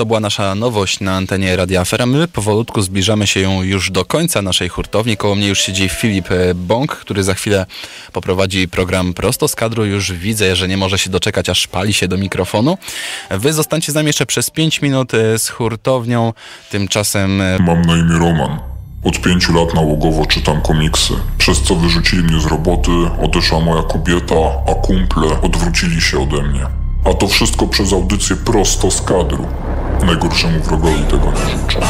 To była nasza nowość na antenie Radia Afera. My powolutku zbliżamy się już do końca naszej hurtowni. Koło mnie już siedzi Filip e, Bąk, który za chwilę poprowadzi program prosto z kadru. Już widzę, że nie może się doczekać, aż pali się do mikrofonu. Wy zostańcie z nami jeszcze przez 5 minut e, z hurtownią. Tymczasem e, Mam na imię Roman. Od pięciu lat nałogowo czytam komiksy. Przez co wyrzucili mnie z roboty, odeszła moja kobieta, a kumple odwrócili się ode mnie. A to wszystko przez audycję prosto z kadru. Najgorszemu wrogowi tego nie życzę.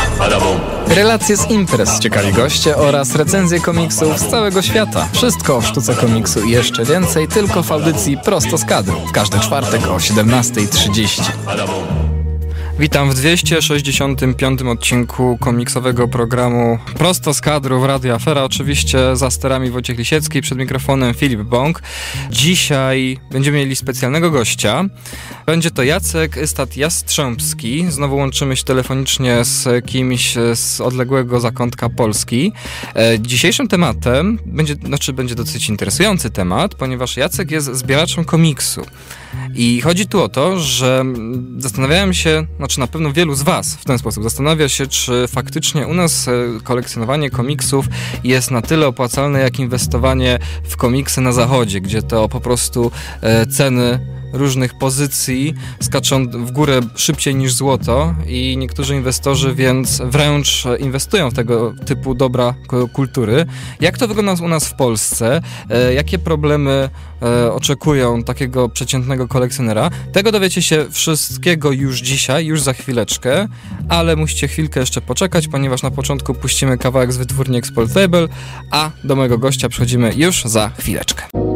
Relacje z imprez, ciekawi goście oraz recenzje komiksów z całego świata. Wszystko o sztuce komiksu i jeszcze więcej tylko w audycji Prosto z kadru. W każdy czwartek o 17.30. Witam w 265 odcinku komiksowego programu Prosto z kadru w Radio Afera. Oczywiście za sterami Wojciech Lisiecki, przed mikrofonem Filip Bąk. Dzisiaj będziemy mieli specjalnego gościa. Będzie to Jacek Ystat Jastrzębski. Znowu łączymy się telefonicznie z kimś z odległego zakątka Polski. E, Dzisiejszym tematem będzie, znaczy będzie dosyć interesujący temat, ponieważ Jacek jest zbieraczem komiksu. I chodzi tu o to, że zastanawiałem się, znaczy na pewno wielu z Was w ten sposób zastanawia się, czy faktycznie u nas e, kolekcjonowanie komiksów jest na tyle opłacalne, jak inwestowanie w komiksy na zachodzie, gdzie to po prostu e, ceny różnych pozycji skaczą w górę szybciej niż złoto i niektórzy inwestorzy więc wręcz inwestują w tego typu dobra ku- kultury. Jak to wygląda u nas w Polsce? E, Jakie problemy e, oczekują takiego przeciętnego kolekcjonera? Tego dowiecie się wszystkiego już dzisiaj, już za chwileczkę, ale musicie chwilkę jeszcze poczekać, ponieważ na początku puścimy kawałek z wytwórni Exploitable, a do mojego gościa przechodzimy już za chwileczkę.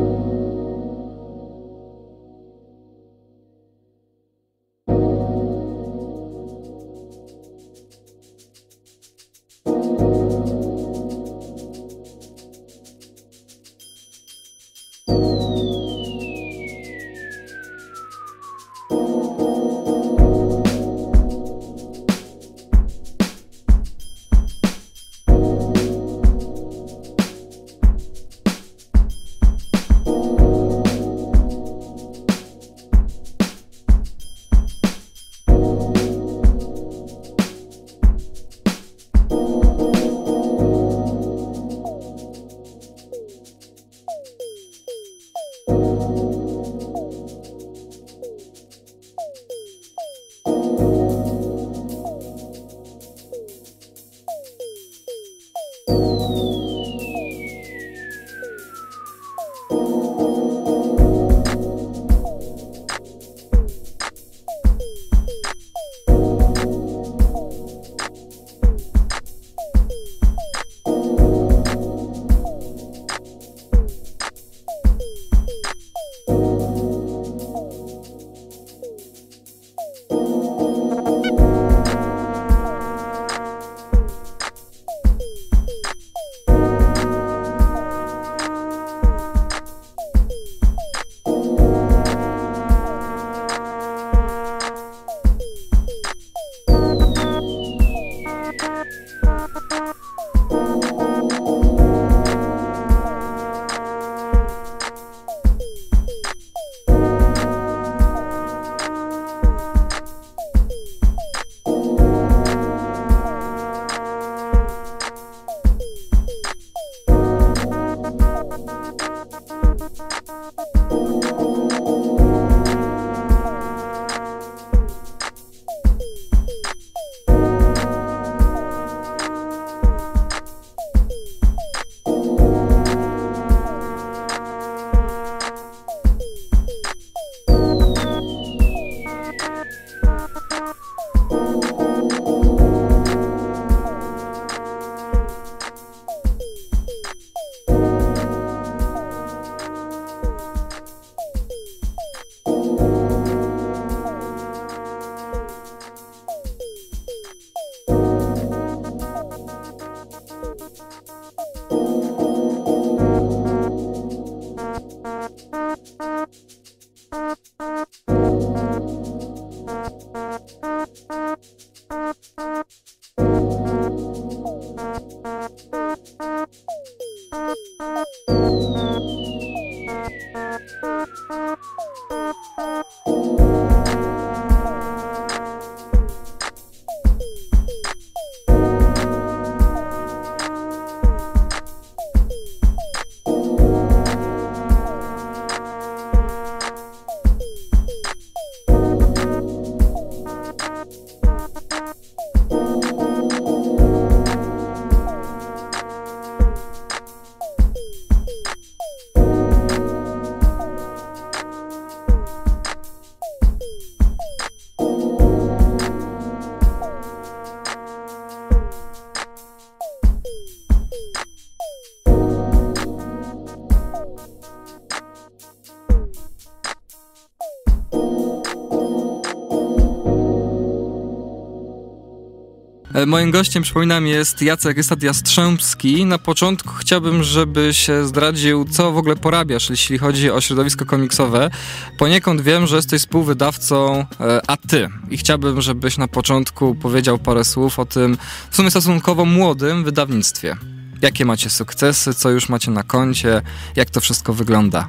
Moim gościem, przypominam, jest Jacek Estad Jastrzębski. Na początku chciałbym, żebyś zdradził, co w ogóle porabiasz, jeśli chodzi o środowisko komiksowe. Poniekąd wiem, że jesteś współwydawcą e, A Ty i chciałbym, żebyś na początku powiedział parę słów o tym w sumie stosunkowo młodym wydawnictwie. Jakie macie sukcesy, co już macie na koncie, jak to wszystko wygląda?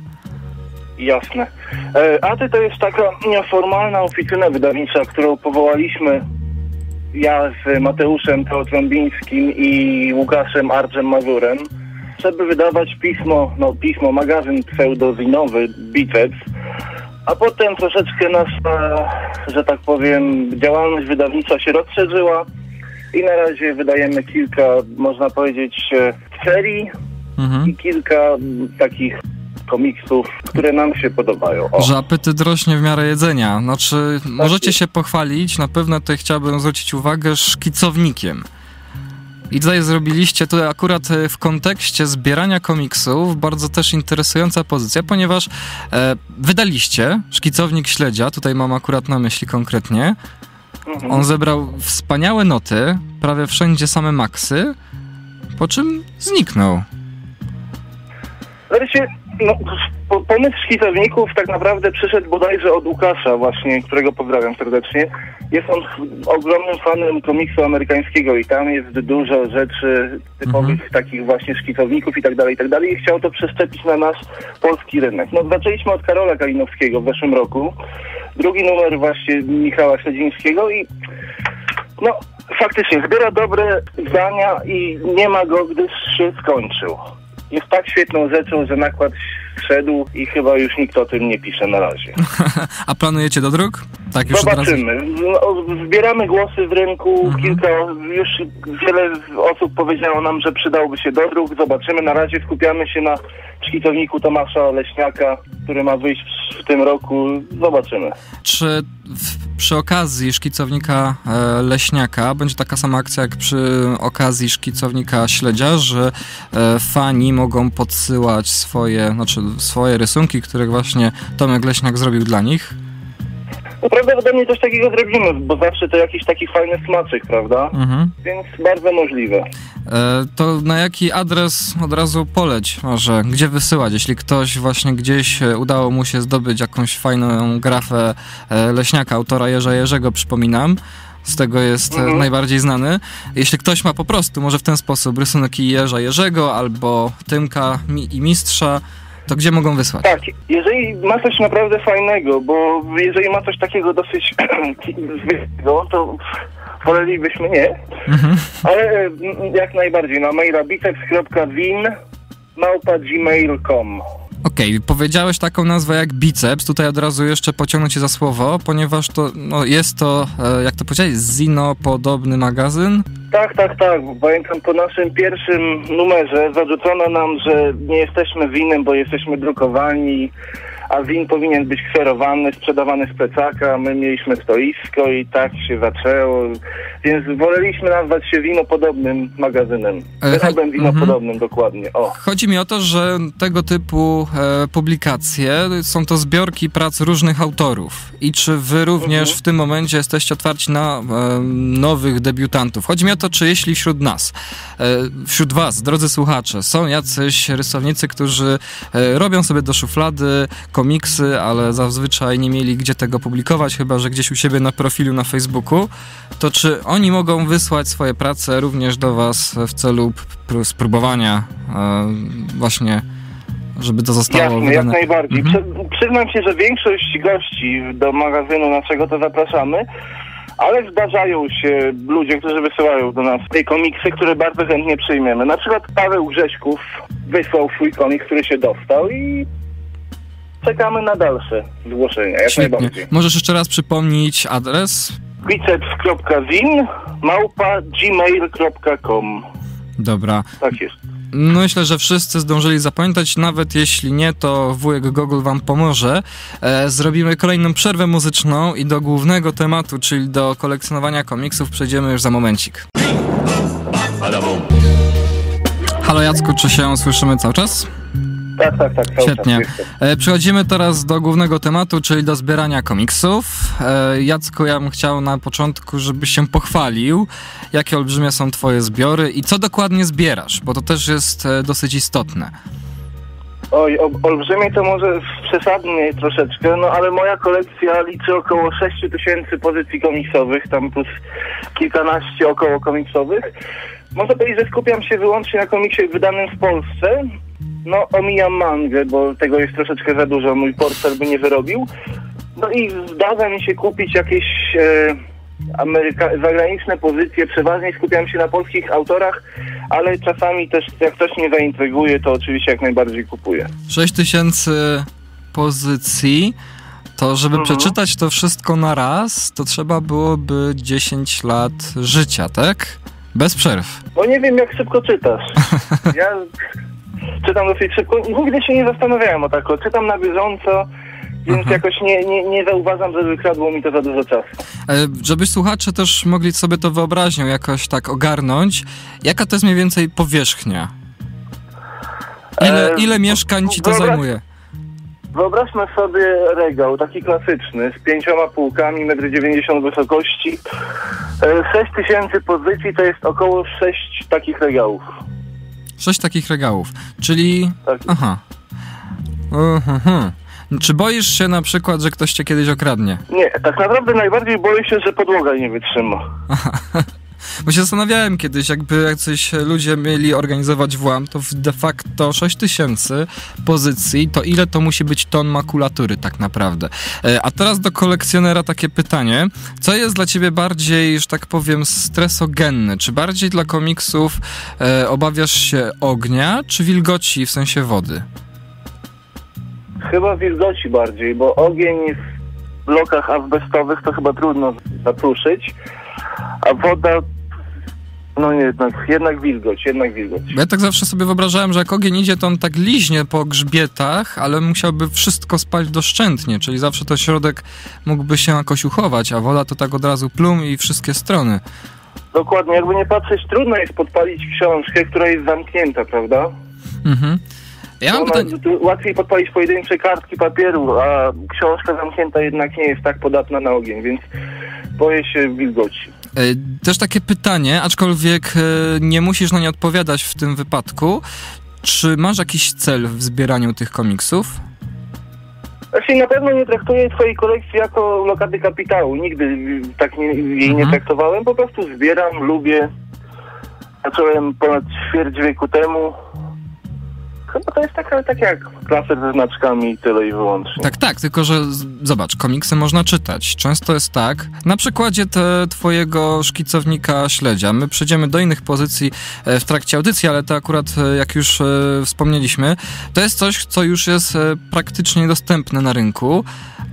Jasne. E, ATY to jest taka formalna oficyna wydawnicza, którą powołaliśmy ja z Mateuszem Teotrąbińskim i Łukaszem Arczem Mazurem, żeby wydawać pismo, no pismo, magazyn pseudozinowy Biceps, a potem troszeczkę nasza, że tak powiem, działalność wydawnicza się rozszerzyła i na razie wydajemy kilka, można powiedzieć, serii mhm. i kilka takich komiksów, które nam się podobają. O. Że apetyt rośnie w miarę jedzenia. Znaczy, tak możecie jest. się pochwalić, na pewno tutaj chciałbym zwrócić uwagę, szkicownikiem. I tutaj zrobiliście to akurat e, w kontekście zbierania komiksów bardzo też interesująca pozycja, ponieważ e, wydaliście szkicownik śledzia, tutaj mam akurat na myśli konkretnie. Mhm. On zebrał wspaniałe noty, prawie wszędzie same maksy, po czym zniknął. Wreszcie no, pomysł szkicowników tak naprawdę przyszedł bodajże od Łukasza właśnie, którego pozdrawiam serdecznie. Jest on ogromnym fanem komiksu amerykańskiego i tam jest dużo rzeczy typowych mhm. takich właśnie szkicowników i tak dalej, i tak dalej i chciał to przeszczepić na nasz polski rynek. No zaczęliśmy od Karola Kalinowskiego w zeszłym roku. Drugi numer właśnie Michała Śledzińskiego i no faktycznie zbiera dobre zdania i nie ma go, gdyż się skończył jest tak świetną rzeczą, że nakład wszedł i chyba już nikt o tym nie pisze na razie. A planujecie do dróg? Tak już Zobaczymy. No, zbieramy głosy w rynku. Mhm. Kilka, już wiele osób powiedziało nam, że przydałoby się do dróg. Zobaczymy. Na razie skupiamy się na szkicowniku Tomasza Leśniaka, który ma wyjść w tym roku. Zobaczymy. Czy w, przy okazji szkicownika e, Leśniaka będzie taka sama akcja jak przy okazji szkicownika Śledzia, że e, fani mogą podsyłać swoje, znaczy swoje rysunki, które właśnie Tomek Leśniak zrobił dla nich? No prawdopodobnie coś takiego zrobimy, bo zawsze to jakiś taki fajny smaczek, prawda? Mhm. Więc bardzo możliwe. E, to na jaki adres od razu poleć może? Gdzie wysyłać? Jeśli ktoś właśnie gdzieś e, udało mu się zdobyć jakąś fajną grafę e, leśniaka, autora Jerza Jerzego, przypominam, z tego jest mhm. najbardziej znany. Jeśli ktoś ma po prostu, może w ten sposób, rysunek Jerza Jerzego albo Tymka i Mistrza, to gdzie mogą wysłać? Tak, jeżeli ma coś naprawdę fajnego, bo jeżeli ma coś takiego dosyć zbytego, to wolelibyśmy nie, mhm. ale mm, jak najbardziej na maila biceps.win małpa gmail.com Okej, okay, powiedziałeś taką nazwę jak biceps, tutaj od razu jeszcze pociągnę cię za słowo, ponieważ to no, jest to, e, jak to powiedziałeś, Zino-podobny magazyn? Tak, tak, tak. Pamiętam po naszym pierwszym numerze zarzucono nam, że nie jesteśmy winem, bo jesteśmy drukowani a win powinien być kserowany, sprzedawany z plecaka. My mieliśmy stoisko i tak się zaczęło. Więc woleliśmy nazwać się winopodobnym magazynem. Wyrobem winopodobnym, mhm. dokładnie. O. Chodzi mi o to, że tego typu e, publikacje są to zbiorki prac różnych autorów. I czy wy również mhm. w tym momencie jesteście otwarci na e, nowych debiutantów? Chodzi mi o to, czy jeśli wśród nas, e, wśród was, drodzy słuchacze, są jacyś rysownicy, którzy e, robią sobie do szuflady komiksy, ale zazwyczaj nie mieli gdzie tego publikować, chyba że gdzieś u siebie na profilu na Facebooku, to czy oni mogą wysłać swoje prace również do Was w celu spróbowania e, właśnie żeby to zostało Jasne, wydane. jak najbardziej. Mhm. Przyznam się, że większość gości do magazynu naszego to zapraszamy, ale zdarzają się ludzie, którzy wysyłają do nas tej komiksy, które bardzo chętnie przyjmiemy. Na przykład Paweł Grześków wysłał swój komiks, który się dostał i czekamy na dalsze zgłoszenia, jak Świetnie. najbardziej. Możesz jeszcze raz przypomnieć adres? biceps.zin małpa gmail.com Dobra. Tak jest. Myślę, że wszyscy zdążyli zapamiętać, nawet jeśli nie, to wujek Google wam pomoże. E, zrobimy kolejną przerwę muzyczną i do głównego tematu, czyli do kolekcjonowania komiksów przejdziemy już za momencik. Halo Jacku, czy się słyszymy cały czas? Tak, tak, tak. Świetnie. E, Przechodzimy teraz do głównego tematu, czyli do zbierania komiksów. E, Jacku, ja bym chciał na początku, żebyś się pochwalił, jakie olbrzymie są twoje zbiory i co dokładnie zbierasz, bo to też jest e, dosyć istotne. Oj, o, olbrzymie to może przesadnie troszeczkę, no ale moja kolekcja liczy około 6 tysięcy pozycji komiksowych, tam plus kilkanaście około komiksowych. Można powiedzieć, że skupiam się wyłącznie na komiksie wydanym w Polsce. No, omijam mangę, bo tego jest troszeczkę za dużo, mój portfel by nie wyrobił. No i zdarza mi się kupić jakieś e, ameryka- zagraniczne pozycje, przeważnie skupiam się na polskich autorach, ale czasami też jak coś mnie zaintryguje, to oczywiście jak najbardziej kupuję. 6000 pozycji, to żeby Mhm. przeczytać to wszystko na raz, to trzeba byłoby 10 lat życia, tak? Bez przerw. Bo nie wiem, jak szybko czytasz. Ja czytam dosyć szybko. Nigdy się nie zastanawiałem o tak. Czytam na bieżąco, więc Mhm. jakoś nie, nie, nie zauważam, że wykradło mi to za dużo czasu. E, Żeby słuchacze też mogli sobie to wyobraźnią jakoś tak ogarnąć, jaka to jest mniej więcej powierzchnia? Ile, E, ile mieszkań ci to wyobraź- zajmuje? Wyobraźmy sobie regał, taki klasyczny, z pięcioma półkami, 1,90 m wysokości. E, 6 tysięcy pozycji to jest około 6 takich regałów. Sześć takich regałów, czyli... Tak. Aha. Mhm. Czy boisz się na przykład, że ktoś cię kiedyś okradnie? Nie, tak naprawdę najbardziej boję się, że podłoga nie wytrzyma. Bo się zastanawiałem kiedyś, jakby jacyś ludzie mieli organizować włam, to de facto 6 tysięcy pozycji, to ile to musi być ton makulatury tak naprawdę? E, A teraz do kolekcjonera takie pytanie. Co jest dla ciebie bardziej, że tak powiem, stresogenne? Czy bardziej dla komiksów e, obawiasz się ognia, czy wilgoci w sensie wody? Chyba wilgoci bardziej, bo ogień w blokach azbestowych to chyba trudno zapruszyć, a woda, no jednak, jednak wilgoć, jednak wilgoć. Ja tak zawsze sobie wyobrażałem, że jak ogień idzie, to on tak liźnie po grzbietach, ale musiałby wszystko spalić doszczętnie, czyli zawsze to środek mógłby się jakoś uchować, a woda to tak od razu plum i wszystkie strony. Dokładnie, jakby nie patrzeć, trudno jest podpalić książkę, która jest zamknięta, prawda? Mhm. Ja mam Ona, pytanie... tu łatwiej podpalić pojedyncze kartki papieru, a książka zamknięta jednak nie jest tak podatna na ogień, więc boję się wilgoci. e, Też takie pytanie, aczkolwiek e, nie musisz na nie odpowiadać w tym wypadku. Czy masz jakiś cel w zbieraniu tych komiksów? Znaczy na pewno nie traktuję twojej kolekcji jako lokaty kapitału. Nigdy tak nie, jej nie Mhm. traktowałem. Po prostu zbieram, lubię. Zacząłem ponad ćwierć wieku temu. Chyba to jest taka, tak jak klaser ze znaczkami i tyle i wyłącznie. Tak, tak, tylko że zobacz, komiksy można czytać. Często jest tak, na przykładzie te twojego szkicownika śledzia. My przejdziemy do innych pozycji e, w trakcie audycji, ale to akurat, e, jak już e, wspomnieliśmy, to jest coś, co już jest praktycznie dostępne na rynku.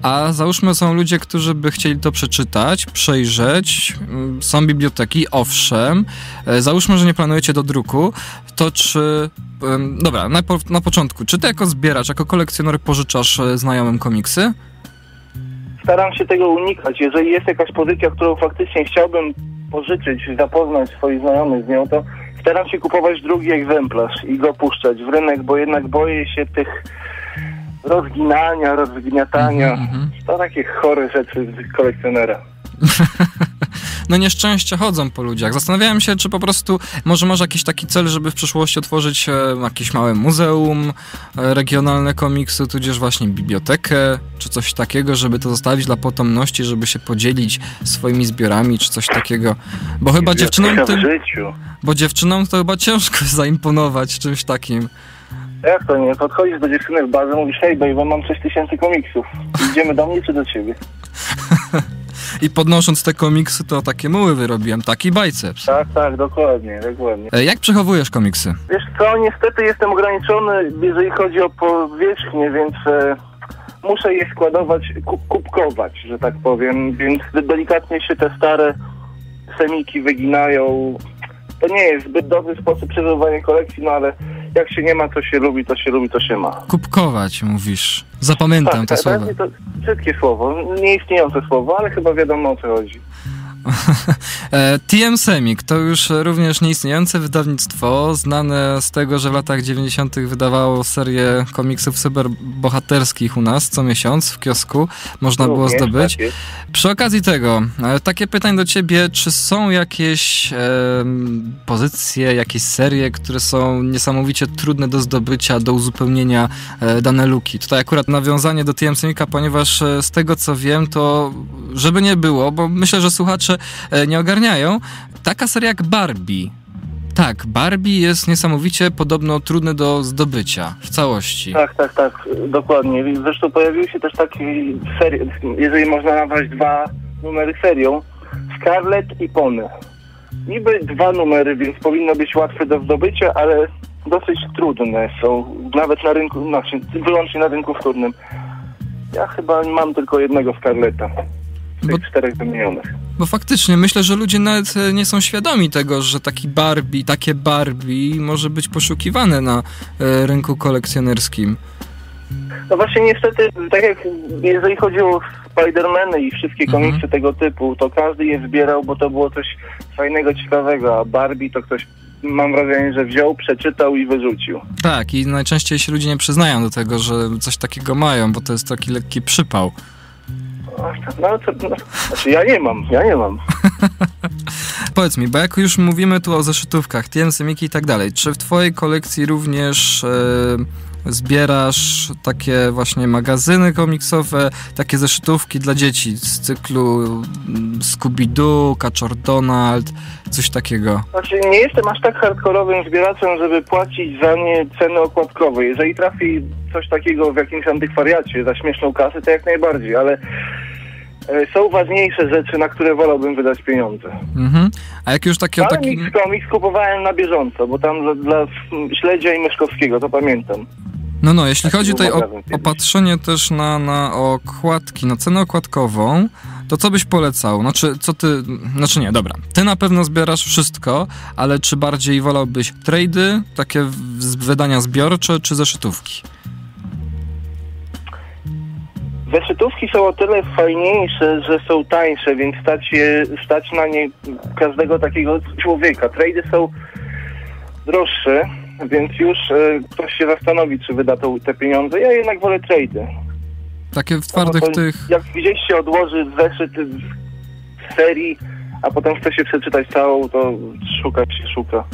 A załóżmy, są ludzie, którzy by chcieli to przeczytać, przejrzeć. Mm, Są biblioteki, owszem. Załóżmy, że nie planujecie do druku. To czy. Dobra, na, po, na początku, czy ty jako zbieracz, jako kolekcjoner pożyczasz e, znajomym komiksy? Staram się tego unikać. Jeżeli jest jakaś pozycja, którą faktycznie chciałbym pożyczyć, zapoznać swoich znajomych z nią, to staram się kupować drugi egzemplarz i go puszczać w rynek, bo jednak boję się tych rozginania, rozgniatania. Mhm, mhm. To takie chore rzeczy kolekcjonera. No nieszczęście chodzą po ludziach. Zastanawiałem się, czy po prostu może masz jakiś taki cel, żeby w przyszłości otworzyć e, jakieś małe muzeum e, regionalne komiksu, tudzież właśnie bibliotekę, czy coś takiego, żeby to zostawić dla potomności, żeby się podzielić swoimi zbiorami, czy coś takiego. Bo chyba dziewczynom, tym, bo dziewczynom to chyba ciężko zaimponować czymś takim. Jak to nie? Podchodzisz do dziewczyny w barze, mówisz, hej baby, mam 6000 komiksów. Idziemy do mnie czy do ciebie? I podnosząc te komiksy, to takie muły wyrobiłem, taki biceps. Tak, tak, dokładnie, dokładnie. E, Jak przechowujesz komiksy? Wiesz co, niestety jestem ograniczony, jeżeli chodzi o powierzchnię, więc e, muszę je składować, kubkować, że tak powiem, więc delikatnie się te stare semiki wyginają. To nie jest zbyt dobry sposób przechowywania kolekcji, no ale jak się nie ma, to się lubi, to się lubi, to się ma. Kubkować, mówisz. Zapamiętam te tak, słowa. to brzydkie słowo, nieistniejące słowo, ale chyba wiadomo o co chodzi. E, TM Semik to już również nieistniejące wydawnictwo, znane z tego, że w latach 90. wydawało serię komiksów cyberbohaterskich u nas co miesiąc w kiosku. Można było zdobyć. tak. Przy okazji tego, e, takie pytanie do ciebie, czy są jakieś em, pozycje, jakieś serie, które są niesamowicie trudne do zdobycia, do uzupełnienia e, dane luki? Tutaj akurat nawiązanie do TM Semika, ponieważ e, z tego co wiem, to żeby nie było, bo myślę, że słuchacze e, nie ogarniają, taka seria jak Barbie. Tak, Barbie jest niesamowicie podobno trudny do zdobycia w całości. Tak, tak, tak, dokładnie. Zresztą pojawiły się też takie serie, jeżeli można nazwać dwa numery serią, Scarlet i Pony. Niby dwa numery, więc powinno być łatwe do zdobycia, ale dosyć trudne są, nawet na rynku, znaczy wyłącznie na rynku wtórnym. Ja chyba mam tylko jednego Scarleta z tych Bo- czterech wymienionych. Bo faktycznie myślę, że ludzie nawet e, nie są świadomi tego, że taki Barbie, takie Barbie może być poszukiwane na e, rynku kolekcjonerskim. No właśnie niestety, tak jak jeżeli chodzi o Spidermany i wszystkie Mhm. komiksy tego typu, to każdy je zbierał, bo to było coś fajnego, ciekawego, a Barbie to ktoś, mam wrażenie, że wziął, przeczytał i wyrzucił. Tak, i najczęściej się ludzie nie przyznają do tego, że coś takiego mają, bo to jest taki lekki przypał. No, to, no znaczy ja nie mam, ja nie mam. Powiedz mi, bo jak już mówimy tu o zeszytówkach, TM, Semiki i tak dalej, czy w twojej kolekcji również e, zbierasz takie właśnie magazyny komiksowe, takie zeszytówki dla dzieci z cyklu mm, Scooby-Doo, Kaczor Donald, coś takiego? Znaczy nie jestem aż tak hardkorowym zbieraczem, żeby płacić za nie ceny okładkowe. Jeżeli trafi coś takiego w jakimś antykwariacie za śmieszną kasę, to jak najbardziej, ale e, są ważniejsze rzeczy, na które wolałbym wydać pieniądze. Mhm. A jak już takie Ale takim... Mix Comics kupowałem na bieżąco, bo tam dla, dla Śledzia i Myszkowskiego, to pamiętam. No, no, jeśli chodzi tutaj o kiedyś. opatrzenie też na, na okładki, na cenę okładkową, to co byś polecał? Znaczy, co ty... Znaczy nie, dobra. Ty na pewno zbierasz wszystko, ale czy bardziej wolałbyś trady, takie wydania zbiorcze, czy zeszytówki? Zeszytówki są o tyle fajniejsze, że są tańsze, więc stać, je, stać na nie każdego takiego człowieka. Trady są droższe, więc już e, ktoś się zastanowi, czy wyda to, te pieniądze. Ja jednak wolę trady. Takie w No twardych to tych... Jak gdzieś się odłoży zeszyt z serii, a potem chce się przeczytać całą, to szuka się, szuka.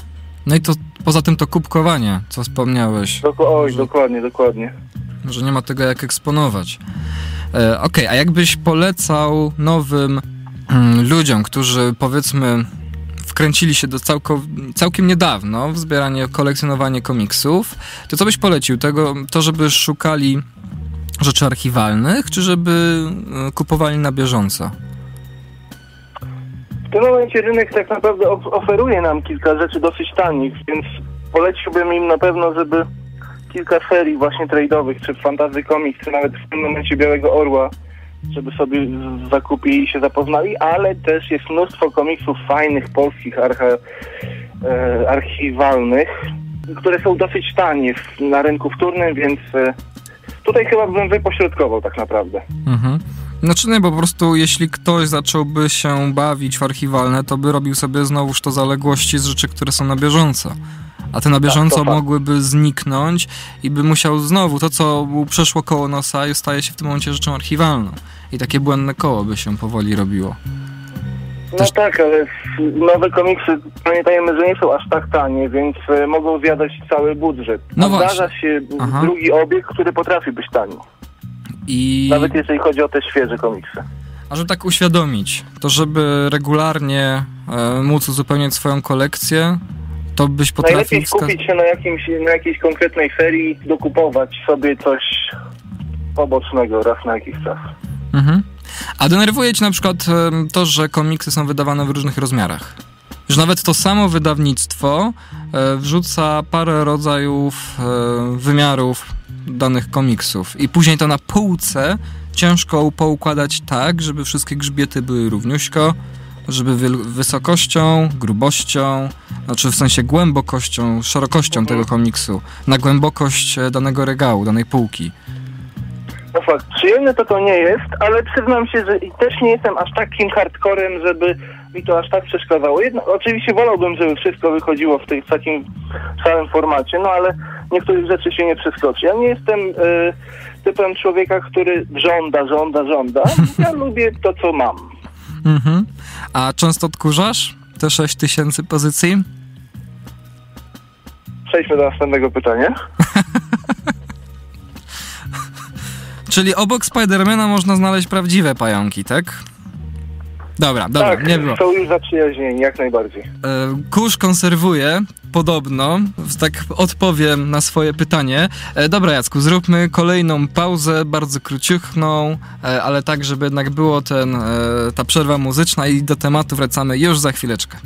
No i to poza tym to kubkowanie, co wspomniałeś, oj, Że- dokładnie, dokładnie. że nie ma tego jak eksponować. E, Okej, a jakbyś polecał nowym mm, ludziom, którzy powiedzmy wkręcili się do całko, całkiem niedawno w zbieranie, kolekcjonowanie komiksów, to co byś polecił? Tego, to, żeby szukali rzeczy archiwalnych, czy żeby e, kupowali na bieżąco? W tym momencie rynek tak naprawdę of- oferuje nam kilka rzeczy dosyć tanich, więc poleciłbym im na pewno, żeby kilka serii właśnie trade'owych, czy Fantasy Comics, czy nawet w tym momencie Białego Orła, żeby sobie zakupili i się zapoznali, ale też jest mnóstwo komiksów fajnych, polskich, archa, e, archiwalnych, które są dosyć tanie na rynku wtórnym, więc e, tutaj chyba bym wypośrodkował tak naprawdę. Mhm. Znaczy nie, bo po prostu jeśli ktoś zacząłby się bawić w archiwalne, to by robił sobie znowuż to zaległości z rzeczy, które są na bieżąco. A te na bieżąco to fakt. mogłyby zniknąć i by musiał znowu, to co mu przeszło koło nosa, staje się w tym momencie rzeczą archiwalną. I takie błędne koło by się powoli robiło. No Też- tak, ale nowe komiksy, pamiętajmy, że nie są aż tak tanie, więc e, mogą zjadać cały budżet. No. Zdarza się Aha. drugi obieg, który potrafi być tani. I... Nawet jeżeli chodzi o te świeże komiksy. A żeby tak uświadomić, to żeby regularnie e, móc uzupełniać swoją kolekcję, to byś potrafił Najlepiej skupić się na, jakimś, na jakiejś konkretnej serii, dokupować sobie coś pobocznego raz na jakiś czas. Mhm. A denerwuje cię na przykład to, że komiksy są wydawane w różnych rozmiarach? Że nawet to samo wydawnictwo e, wrzuca parę rodzajów e, wymiarów danych komiksów i później to na półce ciężko poukładać tak, żeby wszystkie grzbiety były równiuśko, żeby wysokością, grubością, znaczy w sensie głębokością, szerokością tego komiksu, na głębokość e, danego regału, danej półki. No fakt, przyjemne to to nie jest, ale przyznam się, że też nie jestem aż takim hardcorem, żeby mi to aż tak przeszkadzało. Jedno, oczywiście wolałbym, żeby wszystko wychodziło w, tej, w takim samym formacie, no ale niektórych rzeczy się nie przeskoczy. Ja nie jestem y, typem człowieka, który żąda, żąda, żąda. Ja lubię to, co mam. Mhm. A często odkurzasz te 6 tysięcy pozycji? Przejdźmy do następnego pytania. Czyli obok Spidermana można znaleźć prawdziwe pająki, tak? Dobra, dobra, tak, nie było. są już zaprzyjaźnieni, jak najbardziej. E, Kurz konserwuje, podobno, tak odpowiem na swoje pytanie. E, Dobra Jacku, zróbmy kolejną pauzę, bardzo króciuchną, e, ale tak, żeby jednak było ten, ta przerwa muzyczna i do tematu wracamy już za chwileczkę.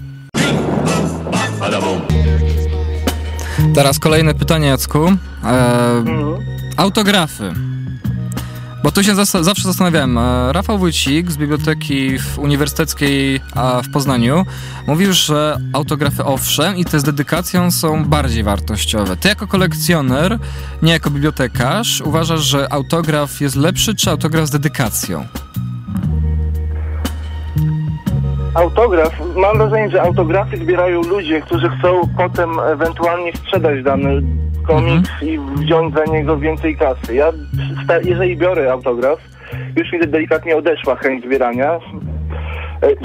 Teraz kolejne pytanie Jacku. E, Mhm. Autografy. Bo tu się zas- zawsze zastanawiałem. e, Rafał Wójcik z Biblioteki w Uniwersyteckiej w Poznaniu mówił, że autografy owszem i te z dedykacją są bardziej wartościowe. Ty jako kolekcjoner, nie jako bibliotekarz, uważasz, że autograf jest lepszy czy autograf z dedykacją? Autograf, mam wrażenie, że autografy zbierają ludzie, którzy chcą potem ewentualnie sprzedać dany komiks i wziąć za niego więcej kasy. Ja, jeżeli biorę autograf, już mi delikatnie odeszła chęć zbierania e,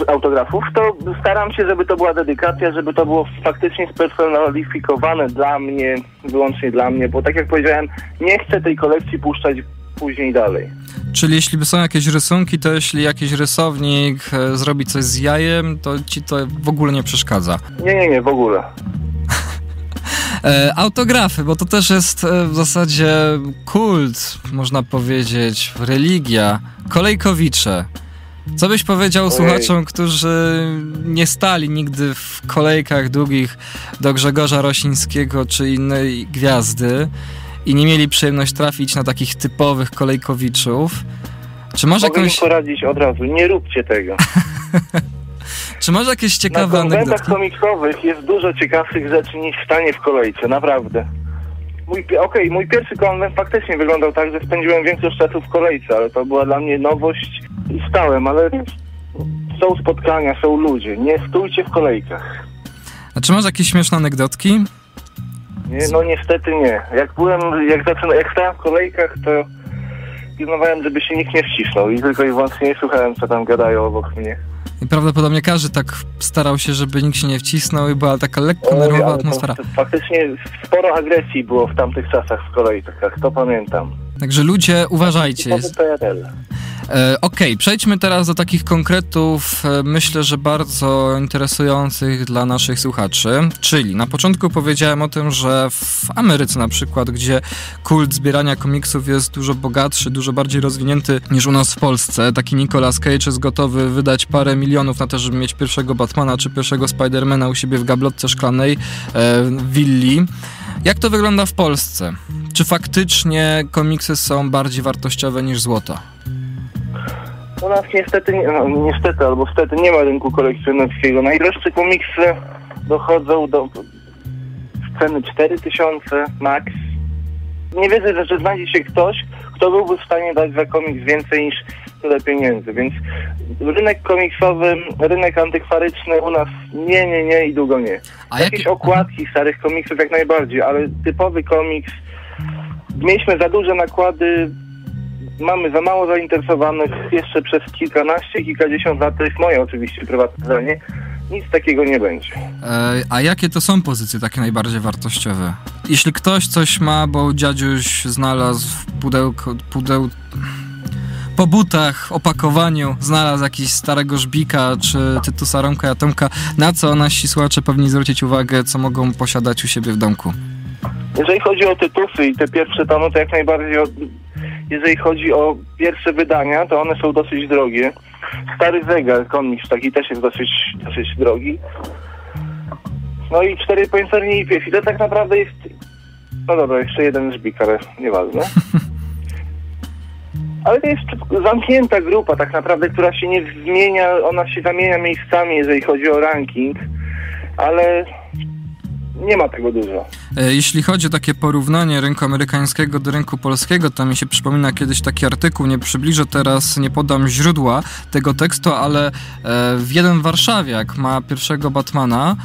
autografów, to staram się, żeby to była dedykacja, żeby to było faktycznie spersonalifikowane dla mnie, wyłącznie dla mnie, bo tak jak powiedziałem, nie chcę tej kolekcji puszczać później dalej. Czyli jeśli by są jakieś rysunki, to jeśli jakiś rysownik e, zrobi coś z jajem, to ci to w ogóle nie przeszkadza. Nie, nie, nie, w ogóle. E, autografy, bo to też jest e, w zasadzie kult, można powiedzieć, religia. Kolejkowicze. Co byś powiedział Ojej. słuchaczom, którzy nie stali nigdy w kolejkach długich do Grzegorza Rosińskiego czy innej gwiazdy i nie mieli przyjemność trafić na takich typowych kolejkowiczów? Czy masz, Mogę jakąś, poradzić od razu, nie róbcie tego. czy masz jakieś Na ciekawe konwentach anegdotki? komiksowych jest dużo ciekawszych rzeczy niż stanie w kolejce, naprawdę. Mój, Okej, mój pierwszy konwent faktycznie wyglądał tak, że spędziłem większość czasu w kolejce, ale to była dla mnie nowość i stałem, ale są spotkania, są ludzie, nie stójcie w kolejkach. A czy masz jakieś śmieszne anegdotki? Nie, no niestety nie. Jak byłem, jak zaczyna, jak stałem w kolejkach, to pilnowałem, żeby się nikt nie wcisnął i tylko i wyłącznie słuchałem, co tam gadają obok mnie. I prawdopodobnie każdy tak starał się, żeby nikt się nie wcisnął i była taka lekko Oj, nerwowa atmosfera. Faktycznie sporo agresji było w tamtych czasach w kolejkach, to pamiętam. Także ludzie, uważajcie. Jest... E, Okej, przejdźmy teraz do takich konkretów, e, myślę, że bardzo interesujących dla naszych słuchaczy. Czyli na początku powiedziałem o tym, że w Ameryce na przykład, gdzie kult zbierania komiksów jest dużo bogatszy, dużo bardziej rozwinięty niż u nas w Polsce, taki Nicolas Cage jest gotowy wydać parę milionów na to, żeby mieć pierwszego Batmana czy pierwszego Spidermana u siebie w gablotce szklanej e, w willi. Jak to wygląda w Polsce? Czy faktycznie komiksy są bardziej wartościowe niż złoto? U nas niestety, nie- no, niestety albo stety nie ma rynku kolekcjonerskiego. Najdroższe komiksy dochodzą do ceny 4000 max. Nie wierzę, że- że znajdzie się ktoś, kto byłby w stanie dać za komiks więcej niż tyle pieniędzy, więc rynek komiksowy, rynek antykwaryczny u nas nie, nie, nie i długo nie. A Jakieś jakie- okładki starych komiksów jak najbardziej, ale typowy komiks, mieliśmy za duże nakłady, mamy za mało zainteresowanych jeszcze przez kilkanaście, kilkadziesiąt lat, to jest moje oczywiście prywatne zdanie, nic takiego nie będzie. E, a jakie to są pozycje takie najbardziej wartościowe? Jeśli ktoś coś ma, bo dziadziuś znalazł w pudełku, pudeł... Po butach, opakowaniu znalazł jakiś starego żbika czy Tytusa Romka Jatomka, na co nasi słuchacze powinni zwrócić uwagę, co mogą posiadać u siebie w domku? Jeżeli chodzi o tytusy i te pierwsze tomy, to jak najbardziej, jeżeli chodzi o pierwsze wydania, to one są dosyć drogie. Stary zegar, komiks taki też jest dosyć, dosyć drogi. No i cztery pancernie i pies. I to tak naprawdę jest... No dobra, jeszcze jeden żbik, ale nieważne. Ale to jest zamknięta grupa tak naprawdę, która się nie zmienia, ona się zamienia miejscami, jeżeli chodzi o ranking, ale nie ma tego dużo. E, jeśli chodzi o takie porównanie rynku amerykańskiego do rynku polskiego, to mi się przypomina kiedyś taki artykuł, nie przybliżę teraz, nie podam źródła tego tekstu, ale e, w jeden warszawiak ma pierwszego Batmana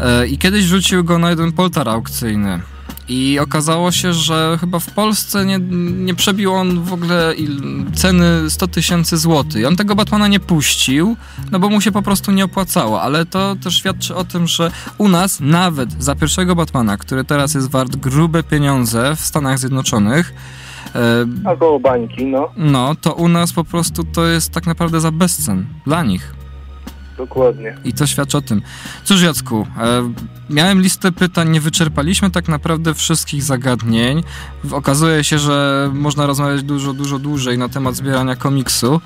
e, i kiedyś rzucił go na jeden poltar aukcyjny. I okazało się, że chyba w Polsce nie, nie przebił on w ogóle ceny 100 tysięcy złotych. I on tego Batmana nie puścił, no bo mu się po prostu nie opłacało. Ale to też świadczy o tym, że u nas nawet za pierwszego Batmana, który teraz jest wart grube pieniądze w Stanach Zjednoczonych, e, Albo bańki, no. No, to u nas po prostu to jest tak naprawdę za bezcen dla nich. Dokładnie. I to świadczy o tym. Cóż, Jacku, e, miałem listę pytań, nie wyczerpaliśmy tak naprawdę wszystkich zagadnień. Okazuje się, że można rozmawiać dużo, dużo dłużej na temat zbierania komiksu.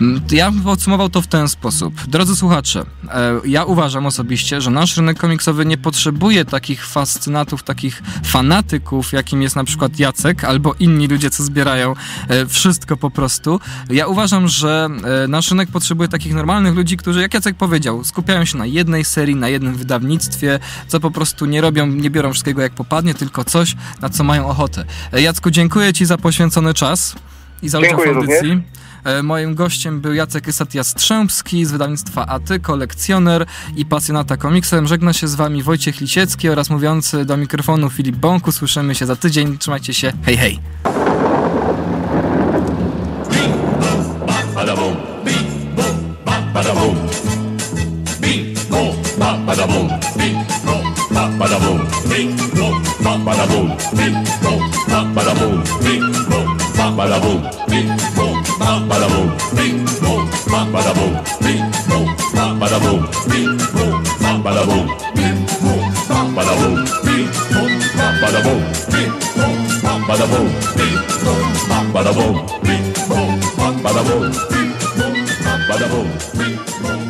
Mm, ja bym podsumował to w ten sposób. Drodzy słuchacze, e, ja uważam osobiście, że nasz rynek komiksowy nie potrzebuje takich fascynatów, takich fanatyków, jakim jest na przykład Jacek albo inni ludzie, co zbierają e, wszystko po prostu. Ja uważam, że e, nasz rynek potrzebuje takich normalnych ludzi, którzy, jak Jacek powiedział, skupiają się na jednej serii, na jednym wydawnictwie, co po prostu nie robią, nie biorą wszystkiego jak popadnie, tylko coś, na co mają ochotę. Jacku, dziękuję Ci za poświęcony czas i za udział w audycji. Również. E, moim gościem był Jacek Ysat-Jastrzębski z wydawnictwa Aty, kolekcjoner i pasjonata komiksem. Żegna się z wami Wojciech Lisiecki oraz mówiący do mikrofonu Filip Bąku. Słyszymy się za tydzień. Trzymajcie się. Hej, hej. Bada boom, bing, boom, pop, badaboom, bing, boom, pop, badaboom, bing, boom, pop, badaboom, bing, boom, pop, badaboom, bing, boom, pop, badaboom, bing, boom, pop, badaboom, bing, boom, pop, badaboom, bing, boom, pop, badaboom, bing, boom, pop, badaboom, bing, boom, pop, badaboom, bing, boom, pop, badaboom, bing, boom, pop, badaboom, bing, boom, pop, badaboom, bing, boom, pop, badaboom, bing, boom.